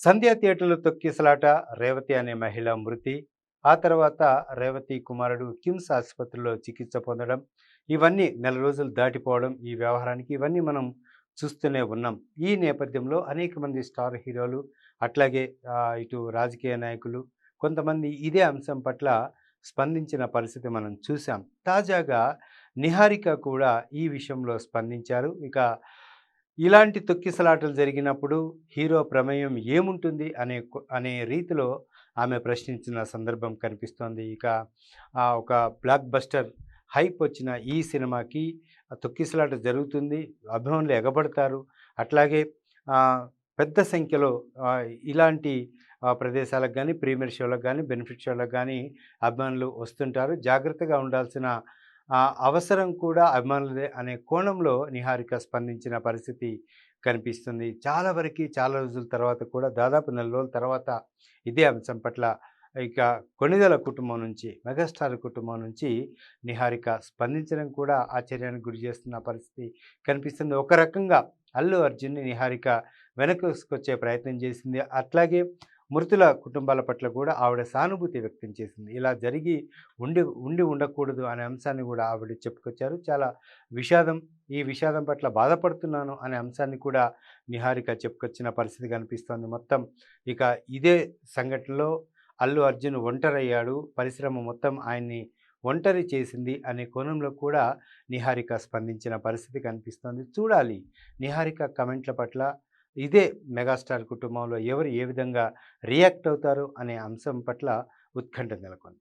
సంధ్యా థియేటర్లో తొక్కిసలాట రేవతి అనే మహిళ మృతి ఆ తర్వాత రేవతి కుమారుడు కిమ్స్ ఆసుపత్రిలో చికిత్స పొందడం ఇవన్నీ నెల రోజులు దాటిపోవడం ఈ వ్యవహారానికి ఇవన్నీ మనం చూస్తూనే ఉన్నాం. ఈ నేపథ్యంలో అనేక మంది స్టార్ హీరోలు అట్లాగే ఇటు రాజకీయ నాయకులు కొంతమంది ఇదే అంశం పట్ల స్పందించిన పరిస్థితి మనం చూసాం తాజాగా నిహారిక కూడా ఈ విషయంలో స్పందించారు. ఇక ఇలాంటి తొక్కిసలాటలు జరిగినప్పుడు హీరో ప్రమేయం ఏముంటుంది అనే అనే రీతిలో ఆమె ప్రశ్నించిన సందర్భం కనిపిస్తోంది. ఇక ఒక బ్లాక్ బస్టర్ హైప్ వచ్చిన ఈ సినిమాకి తొక్కిసలాట జరుగుతుంది. అభిమానులు ఎగబడతారు. అట్లాగే పెద్ద సంఖ్యలో ఇలాంటి ప్రదేశాలకు కానీ ప్రీమియర్ షోలకు కానీ బెనిఫిట్ షోలకు కానీ అభిమానులు వస్తుంటారు. జాగ్రత్తగా ఉండాల్సిన అవసరం కూడా అభిమానులదే అనే కోణంలో నిహారిక స్పందించిన పరిస్థితి కనిపిస్తుంది. చాలా వరకు చాలా రోజుల తర్వాత కూడా దాదాపు నెల రోజుల తర్వాత ఇదే అంశం పట్ల ఇక కొణిదల కుటుంబం నుంచి మెగాస్టార్ కుటుంబం నుంచి నిహారిక స్పందించడం కూడా ఆశ్చర్యానికి గురి చేస్తున్న పరిస్థితి కనిపిస్తుంది. ఒక రకంగా అల్లు అర్జున్ని నిహారిక వెనక్కి ప్రయత్నం చేసింది. అట్లాగే మృతుల కుటుంబాల పట్ల కూడా ఆవిడ సానుభూతి వ్యక్తం చేసింది. ఇలా జరిగి ఉండి ఉండి ఉండకూడదు అనే అంశాన్ని కూడా ఆవిడ చెప్పుకొచ్చారు. చాలా విషాదం ఈ విషాదం పట్ల బాధపడుతున్నాను అనే అంశాన్ని కూడా నిహారిక చెప్పుకొచ్చిన పరిస్థితి కనిపిస్తోంది. మొత్తం ఇక ఇదే సంఘటనలో అల్లు అర్జున్ ఒంటరయ్యాడు. పరిశ్రమ మొత్తం ఆయన్ని ఒంటరి చేసింది అనే కోణంలో కూడా నిహారిక స్పందించిన పరిస్థితి కనిపిస్తోంది. చూడాలి. నిహారిక కమెంట్ల పట్ల ఇదే మెగాస్టార్ కుటుంబంలో ఎవరు ఏ విధంగా రియాక్ట్ అవుతారు అనే అంశం పట్ల ఉత్కంఠ నెలకొంది.